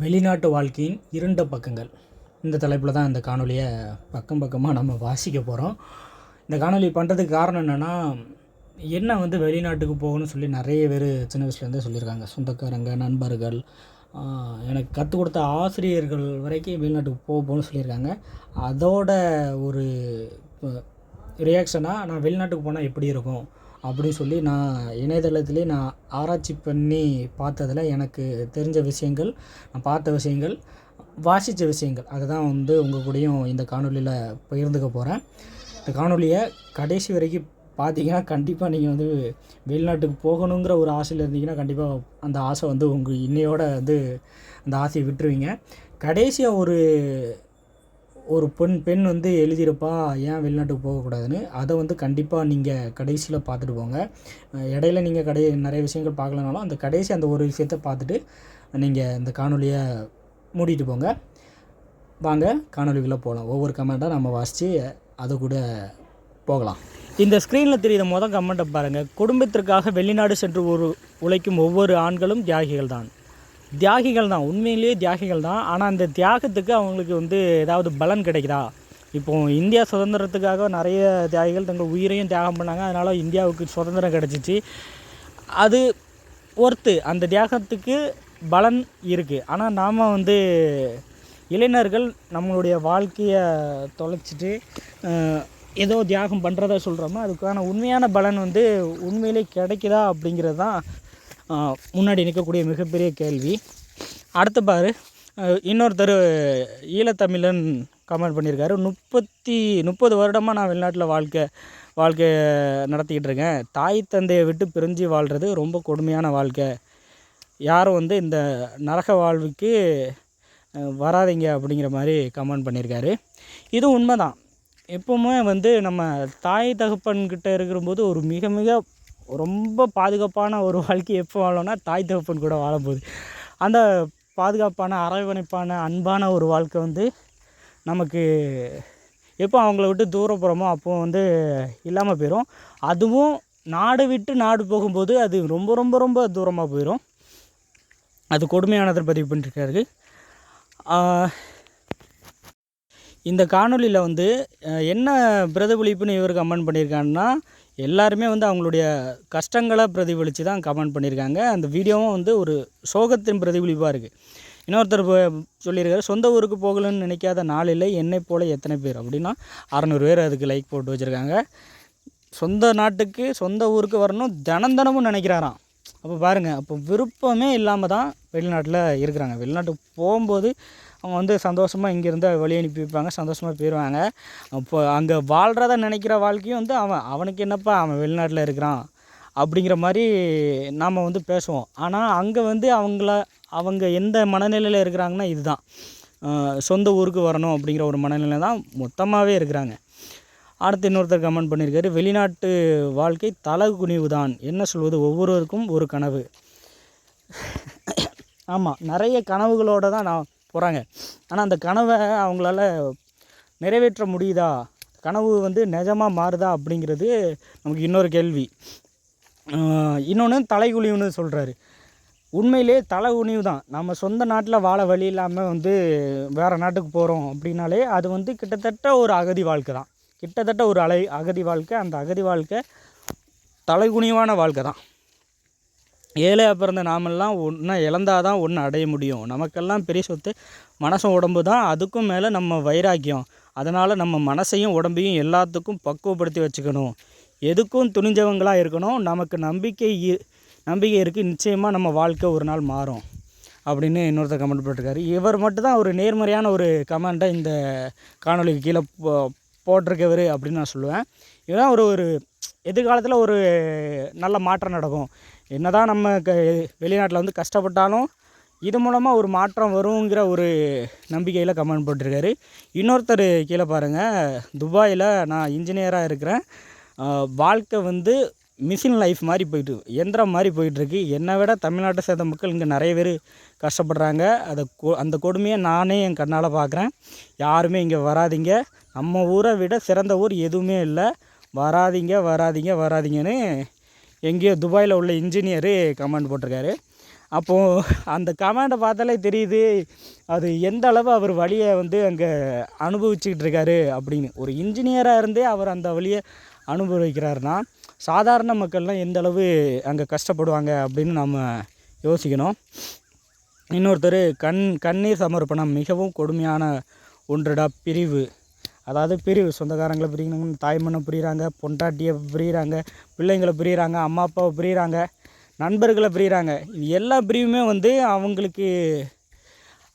வெளிநாட்டு வாழ்க்கையின் இருண்ட பக்கங்கள். இந்த தலைப்பில் தான் இந்த காணொலியை பக்கம் பக்கமாக நம்ம வாசிக்க போகிறோம் இந்த காணொலி பண்ணுறதுக்கு காரணம் என்னென்னா என்ன வந்து வெளிநாட்டுக்கு போகணும்னு சொல்லி நிறைய பேர் சின்ன வயசுலேருந்தே சொல்லியிருக்காங்க. சொந்தக்காரங்க நண்பர்கள் எனக்கு கற்றுக் கொடுத்த ஆசிரியர்கள் வரைக்கும் வெளிநாட்டுக்கு போக போகணும்னு சொல்லியிருக்காங்க. அதோட ஒரு ரியாக்ஷனாக நான் வெளிநாட்டுக்கு போனால் எப்படி இருக்கும்? அப்படின்னு சொல்லி நான் இணையதளத்திலே நான் ஆராய்ச்சி பண்ணி பார்த்ததுல எனக்கு தெரிஞ்ச விஷயங்கள் நான் பார்த்த விஷயங்கள் வாசித்த விஷயங்கள். அதை தான் வந்து உங்கள் கூடயும் இந்த காணொலியில் பகிர்ந்துக்க போகிறேன் இந்த காணொலியை கடைசி வரைக்கும் பார்த்தீங்கன்னா கண்டிப்பாக நீங்கள் வந்து வெளிநாட்டுக்கு போகணுங்கிற ஒரு ஆசையில் இருந்தீங்கன்னா கண்டிப்பாக அந்த ஆசை வந்து உங்கள் இன்னையோட வந்து அந்த ஆசையை விட்டுருவீங்க. கடைசியாக ஒரு ஒரு பெண் பெண் வந்து எழுதியிருப்பா ஏன் வெளிநாட்டுக்கு போகக்கூடாதுன்னு அதை வந்து கண்டிப்பாக நீங்கள் கடைசியில் பார்த்துட்டு போங்க. இடையில நீங்கள் கடை நிறைய விஷயங்கள் பார்க்கலனாலும் அந்த கடைசி அந்த ஒரு விஷயத்த பார்த்துட்டு நீங்கள் இந்த காணொலியை மூடிட்டு போங்க. வாங்க காணொலிக்குள்ளே போகலாம் ஒவ்வொரு கமெண்ட்டாக நம்ம வாசித்து அது கூட போகலாம். இந்த ஸ்க்ரீனில் தெரியுற மொதல் கமெண்ட்டை பாருங்கள் குடும்பத்திற்காக வெளிநாடு சென்று ஒரு உழைக்கும் ஒவ்வொரு ஆண்களும் தியாகிகள் தான் தியாகிகள் தான். உண்மையிலேயே தியாகிகள் தான். ஆனால் அந்த தியாகத்துக்கு அவங்களுக்கு வந்து ஏதாவது பலன் கிடைக்குதா? இப்போ இந்தியா சுதந்திரத்துக்காக நிறைய தியாகிகள் தங்கள் உயிரையும் தியாகம் பண்ணாங்க. அதனால் இந்தியாவுக்கு சுதந்திரம் கிடச்சிச்சு. அது ஒர்த்து. அந்த தியாகத்துக்கு பலன் இருக்குது ஆனால் நாம் வந்து இளைஞர்கள் நம்மளுடைய வாழ்க்கையை தொலைச்சிட்டு ஏதோ தியாகம் பண்ணுறதா சொல்கிறோமோ அதுக்கான உண்மையான பலன் வந்து உண்மையிலே கிடைக்குதா அப்படிங்கிறது தான் முன்னாடி நிற்கக்கூடிய மிகப்பெரிய கேள்வி. அடுத்து பாரு. இன்னொருத்தர் ஈழத்தமிழன் கமெண்ட் பண்ணியிருக்காரு. முப்பத்தி முப்பது வருடமாக நான் வெளிநாட்டில் வாழ்க்கை வாழ்க்கை நடத்திக்கிட்டு இருக்கேன். தாய் தந்தையை விட்டு பிரிஞ்சு வாழ்கிறது ரொம்ப கொடுமையான வாழ்க்கை. யாரும் வந்து இந்த நரக வாழ்வுக்கு வராதிங்க வராதீங்க அப்படிங்கிற மாதிரி கமெண்ட் பண்ணியிருக்காரு. இது உண்மைதான். எப்பவுமே வந்து நம்ம தாய் தகப்பன்கிட்ட இருக்கிறபோது ஒரு மிக மிக ரொம்ப பாதுகாப்பான ஒரு வாழ்க்கை எப்போ வாழணும்னா தாய் தகப்பன் கூட வாழும்போது. அந்த பாதுகாப்பான அரவணைப்பான அன்பான ஒரு வாழ்க்கை வந்து நமக்கு எப்போ அவங்கள விட்டு தூரம் போகிறோமோ அப்போது வந்து இல்லாமல் போயிடும் அதுவும் நாடு விட்டு நாடு போகும்போது அது ரொம்ப ரொம்ப ரொம்ப தூரமாக போயிடும் அது கொடுமையானதை பதிவு பண்ணிருக்காரு. இந்த காணொளியில் வந்து என்ன பிரதிபலிப்புன்னு இவர் கமெண்ட் பண்ணியிருக்காங்கன்னா எல்லாருமே வந்து அவங்களுடைய கஷ்டங்களை பிரதிபலித்து தான் கமெண்ட் பண்ணியிருக்காங்க. அந்த வீடியோவும் வந்து ஒரு சோகத்தின் பிரதிபலிப்பாக இருக்குது இன்னொருத்தர் சொல்லியிருக்காரு சொந்த ஊருக்கு போகலன்னு நினைக்காத நாள் இல்லை என்னை போல எத்தனை பேர்? அப்படின்னா அறநூறு பேர் அதுக்கு லைக் போட்டு வச்சுருக்காங்க. சொந்த நாட்டுக்கு சொந்த ஊருக்கு வரணும் தினம் தினமும் நினைக்கிறாராம். அப்போ பாருங்கள் அப்போ விருப்பமே இல்லாமல் தான் வெளிநாட்டில் இருக்கிறாங்க. வெளிநாட்டுக்கு போகும்போது அவங்க வந்து சந்தோஷமாக இங்கேருந்து வழி அனுப்பி வைப்பாங்க சந்தோஷமாக போயிடுவாங்க அப்போ அங்கே வாழ்கிறத நினைக்கிற வாழ்க்கையும் வந்து அவன் அவனுக்கு என்னப்பா அவன் வெளிநாட்டில் இருக்கிறான் அப்படிங்கிற மாதிரி நாம் வந்து பேசுவோம். ஆனால் அங்கே வந்து அவங்கள அவங்க எந்த மனநிலையில் இருக்கிறாங்கன்னா இதுதான். சொந்த ஊருக்கு வரணும் அப்படிங்கிற ஒரு மனநிலை தான் மொத்தமாகவே இருக்கிறாங்க. அடுத்து இன்னொருத்தர் கமெண்ட் பண்ணியிருக்காரு வெளிநாட்டு வாழ்க்கை தலை குனிவு தான். என்ன சொல்வது? ஒவ்வொருவருக்கும் ஒரு கனவு. ஆமாம் நிறைய கனவுகளோடு தான் நான் போகிறாங்க ஆனால் அந்த கனவை அவங்களால நிறைவேற்ற முடியுதா? கனவு வந்து நிஜமாக மாறுதா அப்படிங்கிறது நமக்கு இன்னொரு கேள்வி. இன்னொன்று தலைகுனிவுன்னு சொல்கிறாரு உண்மையிலே தலைகுனிவு தான் நம்ம சொந்த நாட்டில் வாழ வழி இல்லாமல் வந்து வேறு நாட்டுக்கு போகிறோம் அப்படின்னாலே அது வந்து கிட்டத்தட்ட ஒரு அகதி வாழ்க்கை தான். கிட்டத்தட்ட ஒரு அலை அகதி வாழ்க்கை. அந்த அகதி வாழ்க்கை தலைகுனிவான வாழ்க்கை தான். ஏழையாக பிறந்த நாமெல்லாம் ஒன்றா இழந்தால் தான் ஒன்று அடைய முடியும். நமக்கெல்லாம் பெரிய சொத்து மனசும் உடம்பு தான் அதுக்கும் மேலே நம்ம வைராக்கியம். அதனால் நம்ம மனசையும் உடம்பையும் எல்லாத்துக்கும் பக்குவப்படுத்தி வச்சுக்கணும். எதுக்கும் துணிஞ்சவங்களாக இருக்கணும். நமக்கு நம்பிக்கை இ- நம்பிக்கை இருக்குது நிச்சயமாக நம்ம வாழ்க்கை ஒரு நாள் மாறும். அப்படின்னு இன்னொருத்தர் கமெண்ட் போட்டிருக்காரு. இவர் மட்டும்தான் ஒரு நேர்மறையான ஒரு கமெண்ட்டை இந்த காணொளிக்கு கீழே போ போட்டிருக்கவர் அப்படின்னு நான் சொல்லுவேன். இதுதான் ஒரு ஒரு எதிர்காலத்தில் ஒரு நல்ல மாற்றம் நடக்கும். என்ன தான் நம்ம க வெளிநாட்டில் வந்து கஷ்டப்பட்டாலும் இது மூலமாக ஒரு மாற்றம் வருங்கிற ஒரு நம்பிக்கையில் கமெண்ட் போட்டிருக்காரு. இன்னொருத்தர் கீழே பாருங்கள் துபாயில் நான் இன்ஜினியராக இருக்கிறேன். வாழ்க்கை வந்து மிஷின் லைஃப் மாதிரி போயிட்டு எந்திரம் மாதிரி போயிட்டுருக்கு. என்னை விட தமிழ்நாட்டை சேர்ந்த மக்கள் இங்கே நிறைய பேர் கஷ்டப்படுறாங்க. அதை கொ அந்த கொடுமையை நானே என் கண்ணால் பார்க்குறேன் யாருமே இங்கே வராதீங்க. நம்ம ஊரை விட சிறந்த ஊர் எதுவுமே இல்லை. வராதீங்க வராதிங்க வராதீங்கன்னு எங்கேயோ துபாயில் உள்ள இன்ஜினியரு கமெண்ட் போட்டிருக்காரு. அப்போது அந்த கமெண்டை பார்த்தாலே தெரியுது அது எந்த அளவு அவர் வழியை வந்து அங்கே அனுபவிச்சுக்கிட்டு இருக்காரு அப்படின்னு. ஒரு இன்ஜினியராக இருந்தே அவர் அந்த வழியை அனுபவிக்கிறாருன்னா சாதாரண மக்கள்லாம் எந்த அளவு அங்கே கஷ்டப்படுவாங்க அப்படின்னு நம்ம யோசிக்கணும். இன்னொருத்தர் கண் கண்ணீர் சமர்ப்பணம் மிகவும் கொடுமையான ஒன்றுடா பிரிவு. அதாவது பிரிவு சொந்தக்காரங்களை பிரிக்கணுங்க தாய்மண்ணை பிரிகிறாங்க பொண்டாட்டியை பிரிகிறாங்க பிள்ளைங்களை பிரிகிறாங்க அம்மா அப்பாவை பிரிகிறாங்க நண்பர்களை பிரிகிறாங்க இது எல்லா பிரிவுமே வந்து அவங்களுக்கு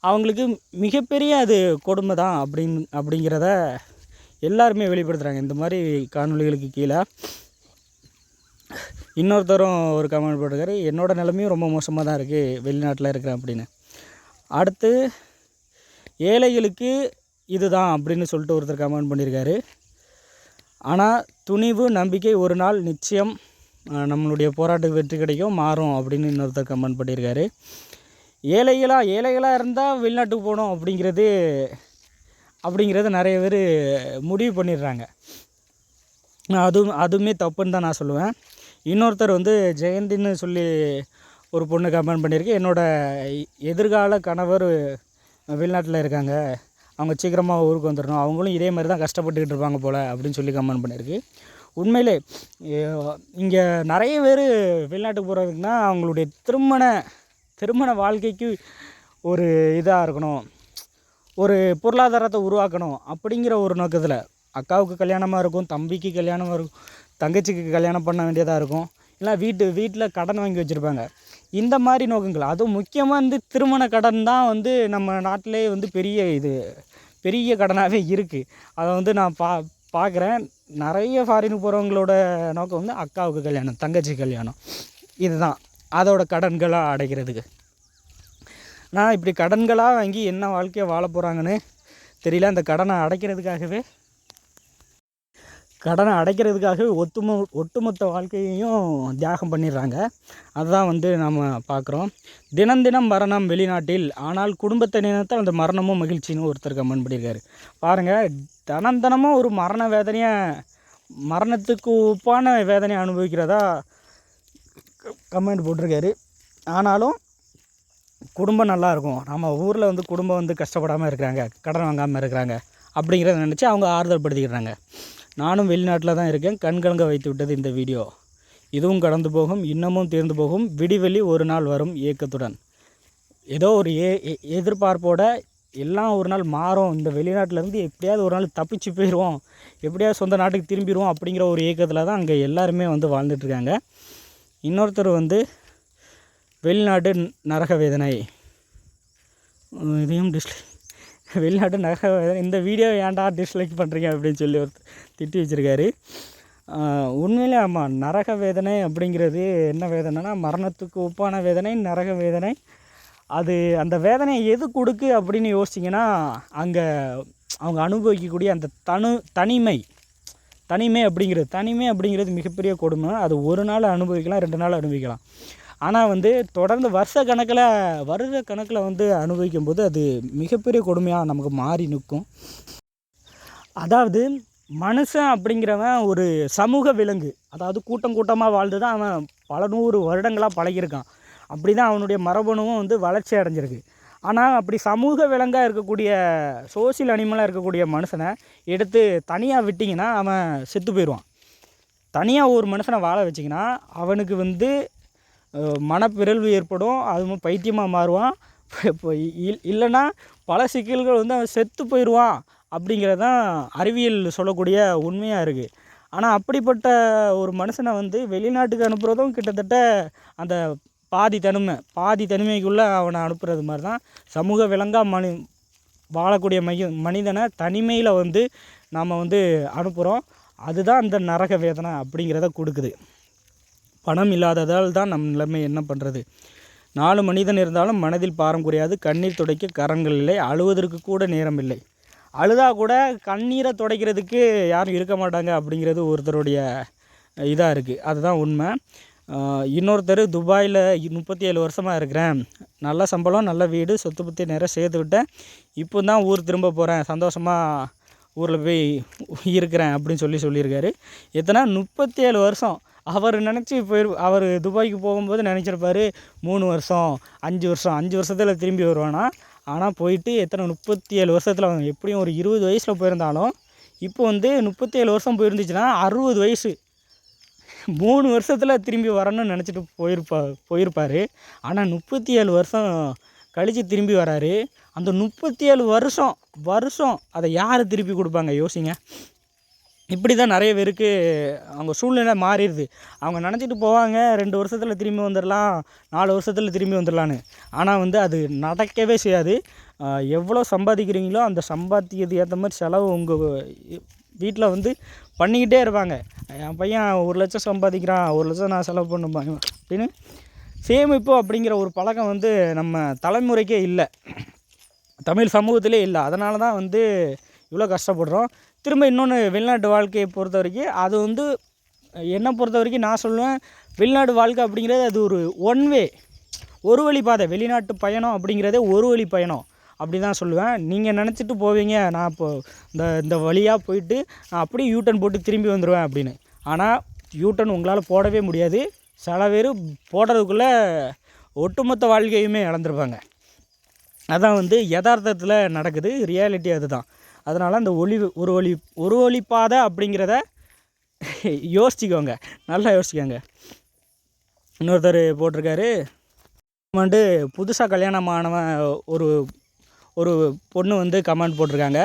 அவங்களுக்கு மிகப்பெரிய அது கொடுமை தான் அப்படின் அப்படிங்கிறத எல்லாருமே வெளிப்படுத்துகிறாங்க இந்த மாதிரி காணொளிகளுக்கு கீழே இன்னொருத்தரும் ஒரு கமெண்ட் போட்டிருக்காரு. என்னோடய நிலைமையும் ரொம்ப மோசமாக தான் இருக்குது வெளிநாட்டில் இருக்கிறேன் அப்படின்னு. அடுத்து ஏழைகளுக்கு இதுதான் அப்படின்னு சொல்லிட்டு ஒருத்தர் கமெண்ட் பண்ணியிருக்காரு. ஆனால் துணிவு நம்பிக்கை ஒரு நாள் நிச்சயம் நம்மளுடைய போராட்டத்துக்கு வெற்றி கிடைக்கும் மாறும் அப்படின்னு இன்னொருத்தர் கமெண்ட் பண்ணியிருக்காரு. ஏழைகளாக ஏழைகளாக இருந்தால் வெளிநாட்டுக்கு போகணும் அப்படிங்கிறது அப்படிங்கிறது நிறைய பேர் முடிவு பண்ணிடுறாங்க. அதுவும் அதுவுமே தப்புன்னு தான் நான் சொல்லுவேன். இன்னொருத்தர் வந்து ஜெயந்தின்னு சொல்லி ஒரு பொண்ணு கமெண்ட் பண்ணியிருக்கு. என்னோடய எதிர்கால கணவர் வெளிநாட்டில் இருக்காங்க. அவங்க சீக்கிரமாக ஊருக்கு வந்துடணும் அவங்களும் இதே மாதிரி தான் கஷ்டப்பட்டுக்கிட்டு இருப்பாங்க போல் அப்படின்னு சொல்லி கமெண்ட் பண்ணியிருக்கு. உண்மையிலே இங்கே நிறைய பேர் வெளிநாட்டுக்கு போகிறதுக்குன்னா அவங்களுடைய திருமண திருமண வாழ்க்கைக்கு ஒரு இதாக இருக்கணும். ஒரு பொருளாதாரத்தை உருவாக்கணும் அப்படிங்கிற ஒரு நோக்கத்தில். அக்காவுக்கு கல்யாணமாக இருக்கும் தம்பிக்கு கல்யாணமாக இருக்கும் தங்கச்சிக்கு கல்யாணம் பண்ண வேண்டியதாக இருக்கும். இல்லை வீட்டு வீட்டில் கடன் வாங்கி வச்சுருப்பாங்க. இந்த மாதிரி நோக்கங்கள். அதுவும் முக்கியமாக வந்து திருமண கடன் தான் வந்து நம்ம நாட்டிலே வந்து பெரிய இது. பெரிய கடனாகவே இருக்குது அதை வந்து நான் பா பார்க்குறேன் நிறைய ஃபாரினுக்கு போகிறவங்களோட நோக்கம் வந்து அக்காவுக்கு கல்யாணம் தங்கச்சி கல்யாணம். இதுதான். அதோட கடன்களாக அடைக்கிறதுக்கு நான் இப்படி கடன்களாக வாங்கி என்ன வாழ்க்கையை வாழ போகிறாங்கன்னு தெரியல. அந்த கடனை அடைக்கிறதுக்காகவே கடனை அடைக்கிறதுக்காகவே ஒத்துமொ ஒட்டுமொத்த வாழ்க்கையையும் தியாகம் பண்ணிடுறாங்க. அதுதான் வந்து நம்ம பார்க்குறோம். தினம் தினம் மரணம் வெளிநாட்டில் ஆனால் குடும்பத்தை நினைத்தால் அந்த மரணமும் மகிழ்ச்சின்னு ஒருத்தர் கமெண்ட் பண்ணியிருக்காரு. பாருங்கள் தினம் தினமும் ஒரு மரண வேதனையை மரணத்துக்கு ஒப்பான வேதனையை அனுபவிக்கிறதா கமெண்ட் போட்டிருக்காரு. ஆனாலும் குடும்பம் நல்லா இருக்கும். நம்ம ஊரில் வந்து குடும்பம் வந்து கஷ்டப்படாமல் இருக்கிறாங்க கடன் வாங்காமல் இருக்கிறாங்க அப்படிங்கிறத நினச்சி அவங்க ஆறுதல் படுத்திக்கிறாங்க. நானும் வெளிநாட்டில் தான் இருக்கேன். கண்கலங்க வைத்து விட்டது இந்த வீடியோ. இதுவும் கடந்து போகும் இன்னமும் தீர்ந்து போகும். விடிவெளி ஒரு நாள் வரும் இயக்கத்துடன். ஏதோ ஒரு ஏ எதிர்பார்ப்போட எல்லாம் ஒரு நாள் மாறும். இந்த வெளிநாட்டிலேருந்து எப்படியாவது ஒரு நாள் தப்பிச்சு போயிடுவோம் எப்படியாவது சொந்த நாட்டுக்கு திரும்பிடுவோம் அப்படிங்கிற ஒரு இயக்கத்தில் தான் அங்கே எல்லாருமே வந்து வாழ்ந்துட்டுருக்காங்க இன்னொருத்தர் வந்து வெளிநாட்டு நரக வேதனை. இதையும் டிஸ்லைக் வெளிநாட்டு நரக வேதனை இந்த வீடியோ ஏன்டா டிஸ்லைக் பண்ணுறீங்க அப்படின்னு சொல்லி ஒரு திட்டி வச்சுருக்காரு. உண்மையிலே ஆமாம் நரக வேதனை அப்படிங்கிறது என்ன வேதனைனா மரணத்துக்கு ஒப்பான வேதனை நரக வேதனை. அது அந்த வேதனையை எது கொடுக்கு அப்படின்னு யோசிச்சிங்கன்னா அங்கே அவங்க அனுபவிக்கக்கூடிய அந்த தனு தனிமை தனிமை அப்படிங்கிறது தனிமை அப்படிங்கிறது மிகப்பெரிய கொடுமை அது ஒரு நாள் அனுபவிக்கலாம் ரெண்டு நாள் அனுபவிக்கலாம். ஆனால் வந்து தொடர்ந்து வருஷ கணக்கில் வருட கணக்கில் வந்து அனுபவிக்கும் போது அது மிகப்பெரிய கொடுமையாக நமக்கு மாறி நிற்கும். அதாவது மனுஷன் அப்படிங்கிறவன் ஒரு சமூக விலங்கு. அதாவது கூட்டம் கூட்டமாக வாழ்ந்து தான் அவன் பல நூறு வருடங்களாக பழகியிருக்கான். அப்படி தான் அவனுடைய மரபணுவும் வந்து வளர்ச்சி அடைஞ்சிருக்கு. ஆனால் அப்படி சமூக விலங்காக இருக்கக்கூடிய சோசியல் அனிமலாக இருக்கக்கூடிய மனுஷனை எடுத்து தனியாக விட்டிங்கன்னா அவன் செத்து போயிடுவான். தனியாக ஒரு மனுஷனை வாழ வச்சிங்கன்னா அவனுக்கு வந்து மனப்பிறழ்வு ஏற்படும். அதுவும் பைத்தியமாக மாறுவான். இப்போ இல் இல்லைன்னா பல சிக்கல்கள் வந்து அவன் செத்து போயிடுவான் அப்படிங்கிறது தான் அறிவியல் சொல்லக்கூடிய உண்மையாக இருக்குது ஆனால் அப்படிப்பட்ட ஒரு மனுஷனை வந்து வெளிநாட்டுக்கு அனுப்புகிறதும் கிட்டத்தட்ட அந்த பாதி தனிமை பாதி தனிமைக்குள்ளே அவனை அனுப்புகிறது மாதிரி தான் சமூக விலங்கா மனி வாழக்கூடிய மைய மனிதனை தனிமையில் வந்து நாம் வந்து அனுப்புகிறோம் அதுதான் அந்த நரக வேதனை அப்படிங்கிறத கொடுக்குது. பணம் இல்லாததால் தான் நம் நிலைமை என்ன பண்ணுறது நாலு மனிதன் இருந்தாலும் மனதில் பாரம் குறையாது கண்ணீர் துடைக்க கரங்கள் இல்லை அழுவதற்கு கூட நேரம் இல்லை. அழுதா கூட கண்ணீரை துடைக்கிறதுக்கு யாரும் இருக்க மாட்டாங்க அப்படிங்கிறது ஒருத்தருடைய இதாக இருக்குது அதுதான் உண்மை. இன்னொருத்தர் துபாயில் முப்பத்தி ஏழு வருஷமாக இருக்கிறேன். நல்ல சம்பளம் நல்ல வீடு சொத்து பற்றி நிறைய சேர்த்து விட்டேன். இப்போ தான் ஊர் திரும்ப போகிறேன் சந்தோஷமாக ஊரில் போய் இருக்கிறேன் அப்படின்னு சொல்லி சொல்லியிருக்காரு. எத்தனை முப்பத்தி ஏழு வருஷம் அவர் நினச்சி போயிரு அவர் துபாய்க்கு போகும்போது நினச்சிருப்பாரு மூணு வருஷம் அஞ்சு வருஷம் அஞ்சு வருஷத்தில் திரும்பி வருவானா? ஆனால் போயிட்டு எத்தனை முப்பத்தி ஏழு வருஷத்தில் அவன் எப்படியும் ஒரு இருபது வயசில் போயிருந்தாலும் இப்போ வந்து முப்பத்தி ஏழு வருஷம் போயிருந்துச்சுன்னா அறுபது வயசு. மூணு வருஷத்தில் திரும்பி வரணும்னு நினச்சிட்டு போயிருப்பா போயிருப்பார். ஆனால் முப்பத்தி ஏழு வருஷம் கழித்து திரும்பி வராரு. அந்த முப்பத்தி ஏழு வருஷம் வருஷம் அதை யார் திருப்பி கொடுப்பாங்க? யோசிங்க. இப்படி தான் நிறைய பேருக்கு அவங்க சூழ்நிலை மாறிடுது. அவங்க நினச்சிட்டு போவாங்க ரெண்டு வருஷத்தில் திரும்பி வந்துடலாம் நாலு வருஷத்தில் திரும்பி வந்துடலான்னு ஆனால் வந்து அது நடக்கவே செய்யாது. எவ்வளோ சம்பாதிக்கிறீங்களோ அந்த சம்பாதிக்கிறதுக்கு ஏற்ற மாதிரி செலவு உங்கள் வீட்டில் வந்து பண்ணிக்கிட்டே இருப்பாங்க. என் பையன் ஒரு லட்சம் சம்பாதிக்கிறான் ஒரு லட்சம் நான் செலவு பண்ணுப்பேன் அப்படின்னு சேமிப்பு அப்படிங்கிற ஒரு பழக்கம் வந்து நம்ம தலைமுறைக்கே இல்லை. தமிழ் சமூகத்திலே இல்லை. அதனால தான் வந்து இவ்வளோ கஷ்டப்படுறோம். திரும்ப இன்னொன்று வெளிநாட்டு வாழ்க்கையை பொறுத்த வரைக்கும் அது வந்து என்னை பொறுத்த வரைக்கும் நான் சொல்லுவேன் வெளிநாட்டு வாழ்க்கை அப்படிங்கிறது அது ஒரு ஒன் வே ஒரு வழி பாதை வெளிநாட்டு பயணம் அப்படிங்கிறதே ஒரு வழி பயணம். அப்படி தான் சொல்லுவேன். நீங்கள் நினச்சிட்டு போவீங்க நான் இப்போ இந்த இந்த வழியாக போயிட்டு நான் அப்படியே யூட்டன் போட்டு திரும்பி வந்துடுவேன் அப்படின்னு. ஆனால் யூட்டன் உங்களால் போடவே முடியாது. சில பேர் போடுறதுக்குள்ளே ஒட்டுமொத்த வாழ்க்கையுமே இழந்துருப்பாங்க. அதான் வந்து யதார்த்தத்தில் நடக்குது ரியாலிட்டி அதுதான். அதனால் அந்த ஒளி ஒரு ஒளி ஒரு வழி பாதை அப்படிங்கிறத யோசிச்சுக்கோங்க. நல்லா யோசிக்கோங்க இன்னொருத்தர் போட்டிருக்காரு. வந்து புதுசாக கல்யாணம் ஆனவன் ஒரு ஒரு பொண்ணு வந்து கமெண்ட் போட்டிருக்காங்க.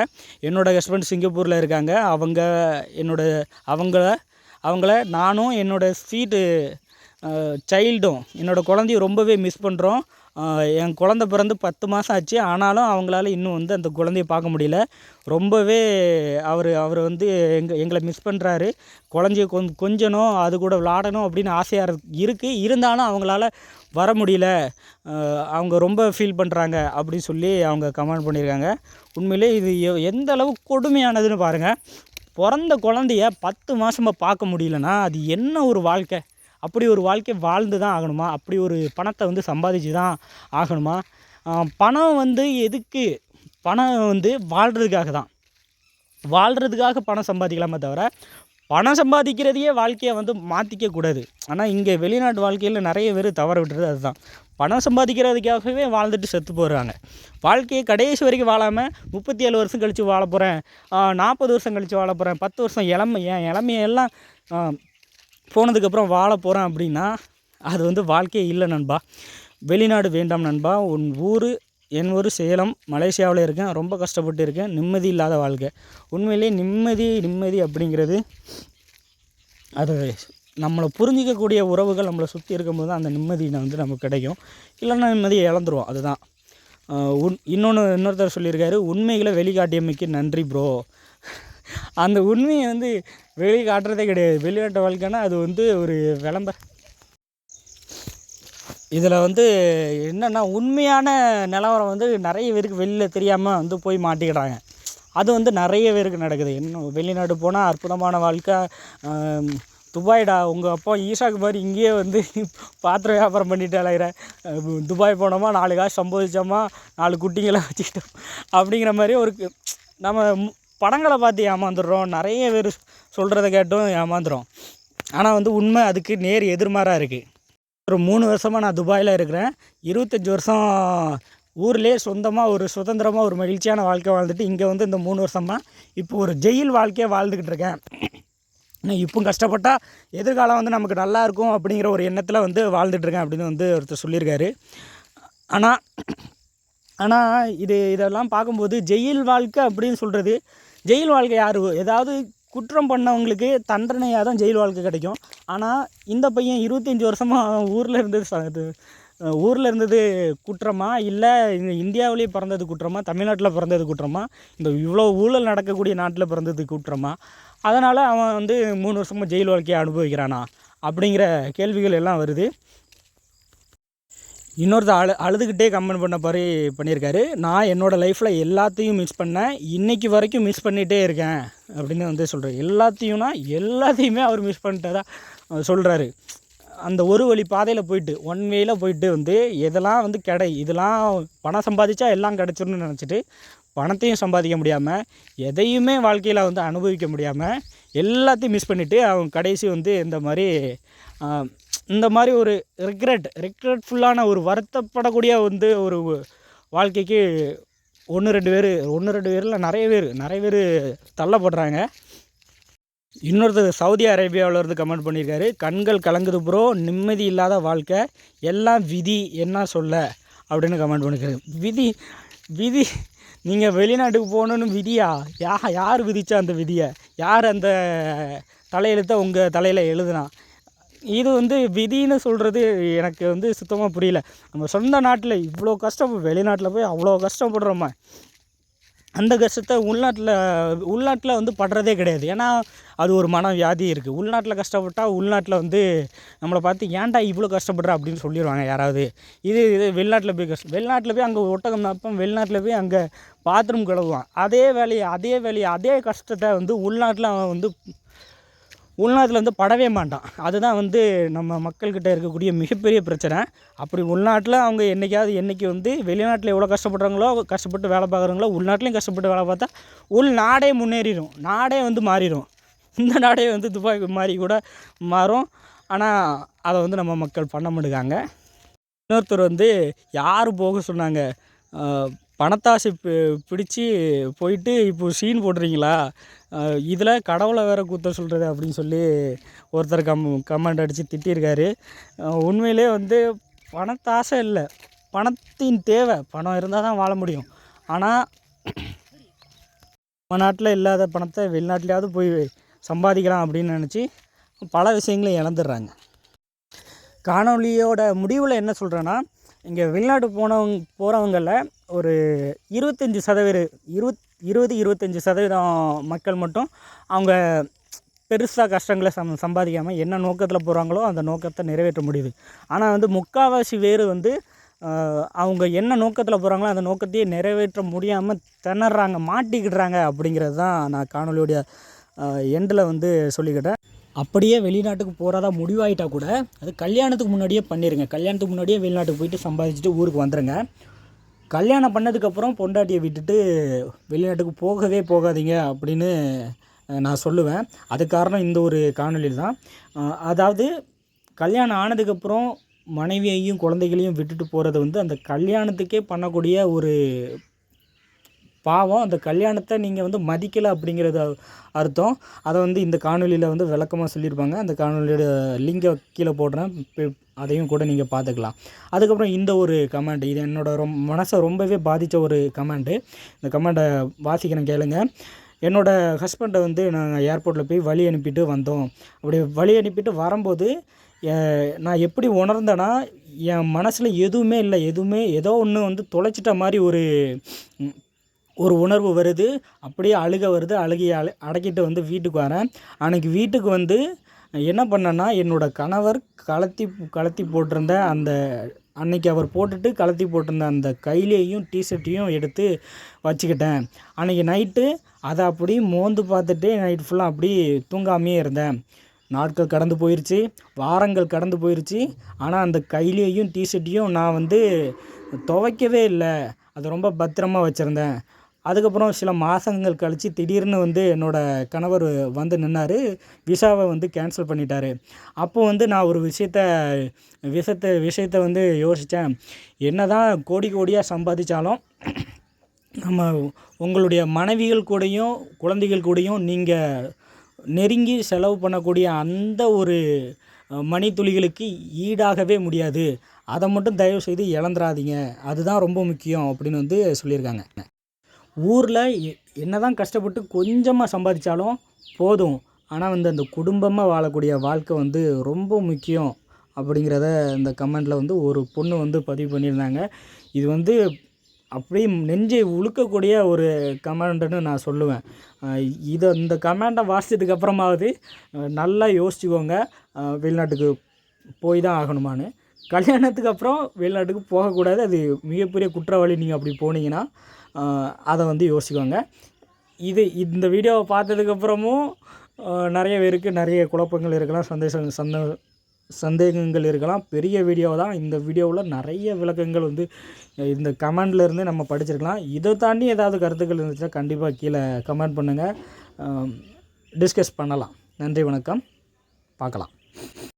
என்னோடய ஹஸ்பண்ட் சிங்கப்பூரில் இருக்காங்க. அவங்க என்னோட அவங்கள அவங்கள நானும் என்னோடய ஸ்வீட்டு சைல்டும் என்னோடய குழந்தையும் ரொம்பவே மிஸ் பண்ணுறோம் என் குழந்த பிறந்து பத்து மாதம் ஆச்சு. ஆனாலும் அவங்களால இன்னும் வந்து அந்த குழந்தைய பார்க்க முடியல. ரொம்பவே அவர் அவர் வந்து எங்கள் எங்களை மிஸ் பண்ணுறாரு குழந்தைய கொஞ் கொஞ்சணும் அது கூட விளாடணும் அப்படின்னு ஆசையாக இருக்குது இருந்தாலும் அவங்களால வர முடியல. அவங்க ரொம்ப ஃபீல் பண்ணுறாங்க அப்படின்னு சொல்லி அவங்க கமெண்ட் பண்ணியிருக்காங்க. உண்மையிலே இது எந்த அளவு கொடுமையானதுன்னு பாருங்கள் பிறந்த குழந்தைய பத்து மாதமாக பார்க்க முடியலன்னா அது என்ன ஒரு வாழ்க்கை? அப்படி ஒரு வாழ்க்கை வாழ்ந்து தான் ஆகணுமா? அப்படி ஒரு பணத்தை வந்து சம்பாதிச்சு தான் ஆகணுமா பணம் வந்து எதுக்கு? பணம் வந்து வாழ்கிறதுக்காக தான். வாழ்கிறதுக்காக பணம் சம்பாதிக்கலாமே தவிர பணம் சம்பாதிக்கிறதையே வாழ்க்கையை வந்து மாற்றிக்க கூடாது. ஆனால் இங்கே வெளிநாட்டு வாழ்க்கையில் நிறைய பேர் தவற விட்டுறது அதுதான். பணம் சம்பாதிக்கிறதுக்காகவே வாழ்ந்துட்டு செத்து போடுறாங்க வாழ்க்கையை கடைசி வரைக்கும் வாழாமல் முப்பத்தி ஏழு வருஷம் கழித்து வாழ போகிறேன் நாற்பது வருஷம் கழித்து வாழ போகிறேன் பத்து வருஷம் இளமை என் இளமையெல்லாம் போனதுக்கப்புறம் வாழ போகிறேன் அப்படின்னா அது வந்து வாழ்க்கையே இல்லை நண்பா. வெளிநாடு வேண்டாம் நண்பா. உன் ஊர் என் ஊர் சேலம் மலேசியாவில் இருக்கேன். ரொம்ப கஷ்டப்பட்டு இருக்கேன். நிம்மதி இல்லாத வாழ்க்கை. உண்மையிலே நிம்மதி நிம்மதி அப்படிங்கிறது அது நம்மளை புரிஞ்சிக்கக்கூடிய உறவுகள் நம்மளை சுற்றி இருக்கும்போது தான் அந்த நிம்மதி வந்து நமக்கு கிடைக்கும். இல்லைன்னா நிம்மதியை இழந்துருவோம். அதுதான். உன் இன்னொன்று இன்னொருத்தர் சொல்லியிருக்காரு உண்மைகளை வெளிக்காட்டியமைக்கு நன்றி ப்ரோ அந்த உண்மையை வந்து வெளி காட்டுறதே கிடையாது. வெளிநாட்டு வாழ்க்கைன்னா அது வந்து ஒரு விளம்பர இதில் வந்து என்னென்னா உண்மையான நிலவரம் வந்து நிறைய பேருக்கு வெளியில் தெரியாமல் வந்து போய் மாட்டிக்கிறாங்க. அது வந்து நிறைய பேருக்கு நடக்குது. இன்னும் வெளிநாடு போனால் அற்புதமான வாழ்க்கை. துபாய்டா உங்கள் அப்பா ஈஷாக்கு மாதிரி இங்கேயே வந்து பாத்திரம் வியாபாரம் பண்ணிட்டு அலைகிற துபாய் போனோமா நாலு காசு சம்பாதிச்சோமா நாலு குட்டிங்களை வச்சுக்கிட்டோம். அப்படிங்கிற மாதிரி ஒரு நம்ம மு- படங்களை பார்த்து ஏமாந்துடுறோம். நிறைய பேர் சொல்கிறத கேட்டும் ஏமாந்துடும் ஆனால் வந்து உண்மை அதுக்கு நேர் எதிர்மாறாக இருக்குது ஒரு மூணு வருஷமாக நான் துபாயில் இருக்கிறேன். இருபத்தஞ்சி வருஷம் ஊர்லேயே சொந்தமாக ஒரு சுதந்திரமாக ஒரு மகிழ்ச்சியான வாழ்க்கை வாழ்ந்துட்டு இங்கே வந்து இந்த மூணு வருஷமாக இப்போ ஒரு ஜெயில் வாழ்க்கையை வாழ்ந்துக்கிட்டு இருக்கேன். இன்னும் இப்போ கஷ்டப்பட்டால் எதிர்காலம் வந்து நமக்கு நல்லா இருக்கும் அப்படிங்கிற ஒரு எண்ணத்தில் வந்து வாழ்ந்துட்டுருக்கேன் அப்படின்னு வந்து ஒருத்தர் சொல்லியிருக்காரு. ஆனால் ஆனால் இது இதெல்லாம் பார்க்கும்போது ஜெயில் வாழ்க்கை அப்படின்னு சொல்கிறது ஜெயில் வாழ்க்கை யார்? ஏதாவது குற்றம் பண்ணவங்களுக்கு தண்டனையாக தான் ஜெயில் வாழ்க்கை கிடைக்கும். ஆனால் இந்த பையன் இருபத்தஞ்சி வருஷமாக ஊரில் இருந்தது ச- ஊரில் இருந்தது குற்றமா? இல்லை இந்தியாவிலேயே பிறந்தது குற்றமா? தமிழ்நாட்டில் பிறந்தது குற்றமா? இந்த இவ்வளோ ஊழல் நடக்கக்கூடிய நாட்டில் பிறந்தது குற்றமா? அதனால் அவன் வந்து மூணு வருஷமாக ஜெயில் வாழ்க்கையை அனுபவிக்கிறானா? அப்படிங்கிற கேள்விகள் எல்லாம் வருது. இன்னொருத்தர் அழு அழுதுகிட்டே கமெண்ட் பண்ண மாதிரி பண்ணியிருக்காரு. நான் என்னோடய லைஃப்பில் எல்லாத்தையும் மிஸ் பண்ணேன். இன்றைக்கி வரைக்கும் மிஸ் பண்ணிகிட்டே இருக்கேன் அப்படின்னு வந்து சொல்கிறார் எல்லாத்தையும்னா எல்லாத்தையுமே அவர் மிஸ் பண்ணிட்டதா சொல்கிறாரு அந்த ஒரு வழி பாதையில் போயிட்டு ஒன் வேயில் போயிட்டு வந்து எதெல்லாம் வந்து கிடை இதெல்லாம் பணம் சம்பாதிச்சா எல்லாம் கிடச்சிரும்னு நினச்சிட்டு பணத்தையும் சம்பாதிக்க முடியாமல் எதையுமே வாழ்க்கையில் வந்து அனுபவிக்க முடியாமல் எல்லாத்தையும் மிஸ் பண்ணிவிட்டு அவங்க கடைசி வந்து இந்த மாதிரி இந்த மாதிரி ஒரு ரிக்ரெட் ரிக்ரெட்ஃபுல்லான ஒரு வருத்தப்படக்கூடிய வந்து ஒரு வாழ்க்கைக்கு ஒன்று ரெண்டு பேர் ஒன்று ரெண்டு பேரில் நிறைய பேர் நிறைய பேர் தள்ளப்படுறாங்க. இன்னொருத்தர் சவுதி அரேபியாவில் இருந்து கமெண்ட் பண்ணியிருக்காரு. கண்கள் கலங்குது ப்ரோ நிம்மதி இல்லாத வாழ்க்கை எல்லாம் விதி என்ன சொல்ல? அப்படின்னு கமெண்ட் பண்ணியிருக்காரு. விதி விதி நீங்கள் வெளிநாட்டுக்கு போகணுன்னு விதியா? யா யார் விதித்தா அந்த விதியை? யார் அந்த தலையெழுத்தை உங்கள் தலையில் எழுதுனா? இது வந்து விதின்னு சொல்கிறது எனக்கு வந்து சுத்தமாக புரியல. நம்ம சொந்த நாட்டில் இவ்வளோ கஷ்டம் வெளிநாட்டில் போய் அவ்வளோ கஷ்டப்படுறோமா. அந்த கஷ்டத்தை உள்நாட்டில் உள்நாட்டில் வந்து படுறதே கிடையாது. ஏன்னா அது ஒரு மன வியாதி இருக்குது உள்நாட்டில் கஷ்டப்பட்டால் உள்நாட்டில் வந்து நம்மளை பார்த்து ஏன்டா இவ்வளோ கஷ்டப்படுற? அப்படின்னு சொல்லிடுவாங்க யாராவது. இது இது வெளிநாட்டில் போய் கஷ்டம் வெளிநாட்டில் போய் அங்கே ஒட்டகம் நாப்பம் வெளிநாட்டில் போய் அங்கே பாத்ரூம் கழுவுவான். அதே வேலையை அதே வேலையை அதே கஷ்டத்தை வந்து உள்நாட்டில் அவன் வந்து உள்நாட்டில் வந்து படவே மாட்டான். அதுதான் வந்து நம்ம மக்கள்கிட்ட இருக்கக்கூடிய மிகப்பெரிய பிரச்சனை. அப்படி உள்நாட்டில் அவங்க என்றைக்காவது என்றைக்கு வந்து வெளிநாட்டில் எவ்வளோ கஷ்டப்படுறாங்களோ கஷ்டப்பட்டு வேலை பார்க்குறாங்களோ உள்நாட்டிலையும் கஷ்டப்பட்டு வேலை பார்த்தா உள் நாடே முன்னேறிடும் நாடே வந்து மாறிடும் இந்த நாடே வந்து துபாய் மாறி கூட மாறும். ஆனால் அதை வந்து நம்ம மக்கள் பண்ண மாட்டுக்காங்க. இன்னொருத்தர் வந்து யார் போக சொன்னாங்க? பணத்தாசை பி பிடிச்சி போயிட்டு இப்போ சீன் போடுறீங்களா? இதில் கடவுளை வேற குத்த சொல்கிறது அப்படின்னு சொல்லி ஒருத்தர் கம் கமெண்ட் அடித்து திட்டியிருக்காரு உண்மையிலே வந்து பணத்தாசை இல்லை. பணத்தின் தேவை. பணம் இருந்தால் தான் வாழ முடியும். ஆனால் நம்ம நாட்டில் இல்லாத பணத்தை வெளிநாட்டிலையாவது போய் சம்பாதிக்கலாம் அப்படின்னு நினச்சி பல விஷயங்களை இழந்துடுறாங்க. காணொளியோட முடிவில் என்ன சொல்கிறேன்னா இங்கே வெளிநாட்டு போனவங்க போகிறவங்களில் ஒரு இருபத்தஞ்சி சதவீதம் இருபத் இருபது இருபத்தஞ்சி சதவீதம் மக்கள் மட்டும் அவங்க பெருசாக கஷ்டங்களை சம் சம்பாதிக்காமல் என்ன நோக்கத்தில் போகிறாங்களோ அந்த நோக்கத்தை நிறைவேற்ற முடியுது. ஆனால் வந்து முக்கால்வாசி பேர் வந்து அவங்க என்ன நோக்கத்தில் போகிறாங்களோ அந்த நோக்கத்தையே நிறைவேற்ற முடியாமல் திணறாங்க மாட்டிக்கிடுறாங்க அப்படிங்கிறது தான் நான் காணொலியோடைய எண்டில் வந்து சொல்லிக்கிட்டேன். அப்படியே வெளிநாட்டுக்கு போகிறதா முடிவாயிட்டா கூட அது கல்யாணத்துக்கு முன்னாடியே பண்ணிடுங்க கல்யாணத்துக்கு முன்னாடியே வெளிநாட்டுக்கு போயிட்டு சம்பாதிச்சுட்டு ஊருக்கு வந்துடுங்க கல்யாணம் பண்ணதுக்கப்புறம் பொண்டாட்டியை விட்டுட்டு வெளிநாட்டுக்கு போகவே போகாதீங்க அப்படின்னு நான் சொல்லுவேன். அது காரணம் இந்த ஒரு காணொளியில் தான். அதாவது கல்யாணம் ஆனதுக்கப்புறம் மனைவியையும் குழந்தைகளையும் விட்டுட்டு போகிறது வந்து அந்த கல்யாணத்துக்கே பண்ணக்கூடிய ஒரு பாவம் அந்த கல்யாணத்தை நீங்கள் வந்து மதிக்கலை அப்படிங்கிறது அர்த்தம். அதை வந்து இந்த காணொலியில் வந்து விளக்கமாக சொல்லியிருப்பாங்க. அந்த காணொலியோட லிங்கை கீழே போடுறேன். அதையும் கூட நீங்கள் பார்த்துக்கலாம் அதுக்கப்புறம் இந்த ஒரு கமெண்ட் இது என்னோடய ரொம் மனசை ரொம்பவே பாதித்த ஒரு கமெண்ட்டு இந்த கமெண்ட்டை வாசிக்கிறேன் கேளுங்க. என்னோடய ஹஸ்பண்டை வந்து நாங்கள் ஏர்போர்ட்டில் போய் வழி அனுப்பிட்டு வந்தோம். அப்படி வழி அனுப்பிட்டு வரும்போது நான் எப்படி உணர்ந்தேன்னா என் மனசில் எதுவுமே இல்லை. எதுவுமே ஏதோ ஒன்று வந்து தொலைச்சிட்ட மாதிரி ஒரு ஒரு உணர்வு வருது அப்படியே அழுக வருது அழுகி அழ அடக்கிட்டு வந்து வீட்டுக்கு வரேன் அன்றைக்கி வீட்டுக்கு வந்து என்ன பண்ணேன்னா என்னோட கணவர் கலத்தி கலத்தி போட்டிருந்த அந்த அன்னைக்கு அவர் போட்டுட்டு கலத்தி போட்டிருந்த அந்த கையிலேயும் டிஷர்ட்டையும் எடுத்து வச்சுக்கிட்டேன். அன்றைக்கி நைட்டு அதை அப்படி மோந்து பார்த்துட்டு நைட் ஃபுல்லாக அப்படி தூங்காமையே இருந்தேன். நாட்கள் கடந்து போயிடுச்சு வாரங்கள் கடந்து போயிடுச்சு ஆனால் அந்த கையிலையும் டிஷர்ட்டையும் நான் வந்து துவைக்கவே இல்லை. அதை ரொம்ப பத்திரமா வச்சுருந்தேன். அதுக்கப்புறம் சில மாதங்கள் கழித்து திடீர்னு வந்து என்னோடய கணவர் வந்து நின்னார். விசாவை வந்து கேன்சல் பண்ணிட்டார். அப்போ வந்து நான் ஒரு விஷயத்த விஷயத்த விஷயத்த வந்து யோசித்தேன் என்ன தான் கோடி கோடியாக சம்பாதிச்சாலும் நம்ம உங்களுடைய மனைவிகள் கூடயும் குழந்தைகள் கூடயும் நீங்கள் நெருங்கி செலவு பண்ணக்கூடிய அந்த ஒரு மணித்துளிகளுக்கு ஈடாகவே முடியாது. அதை மட்டும் தயவு செய்து இழந்துடாதீங்க அதுதான் ரொம்ப முக்கியம் அப்படின்னு வந்து சொல்லியிருக்காங்க. ஊரில் என்ன தான் கஷ்டப்பட்டு கொஞ்சமாக சம்பாதிச்சாலும் போதும். ஆனால் வந்து அந்த குடும்பமாக வாழக்கூடிய வாழ்க்கை வந்து ரொம்ப முக்கியம் அப்படிங்கிறத இந்த கமெண்டில் வந்து ஒரு பொண்ணு வந்து பதிவு பண்ணியிருந்தாங்க. இது வந்து அப்படியே நெஞ்சை உழுக்கக்கூடிய ஒரு கமெண்டுன்னு நான் சொல்லுவேன். இதை இந்த கமெண்ட்டை வாசித்ததுக்கு அப்புறமாவது நல்லா யோசிச்சுக்கோங்க. வெளிநாட்டுக்கு போய் தான் ஆகணுமான்னு. கல்யாணத்துக்கு அப்புறம் வெளிநாட்டுக்கு போகக்கூடாது. அது மிகப்பெரிய குற்றவாளி நீங்கள் அப்படி போனீங்கன்னா அதை வந்து யோசிக்கோங்க இது இந்த வீடியோவை பார்த்ததுக்கப்புறமும் நிறைய பேருக்கு நிறைய குழப்பங்கள் இருக்கலாம் சந்தேஷம் சந்த சந்தேகங்கள் இருக்கலாம். பெரிய வீடியோ தான் இந்த வீடியோவில் நிறைய விளக்கங்கள் வந்து இந்த கமெண்ட்லேருந்து நம்ம படிச்சிருக்கலாம். இதை தாண்டி ஏதாவது கருத்துக்கள் இருந்துச்சுன்னா கண்டிப்பாக கீழே கமெண்ட் பண்ணுங்கள் டிஸ்கஸ் பண்ணலாம். நன்றி வணக்கம். பார்க்கலாம்.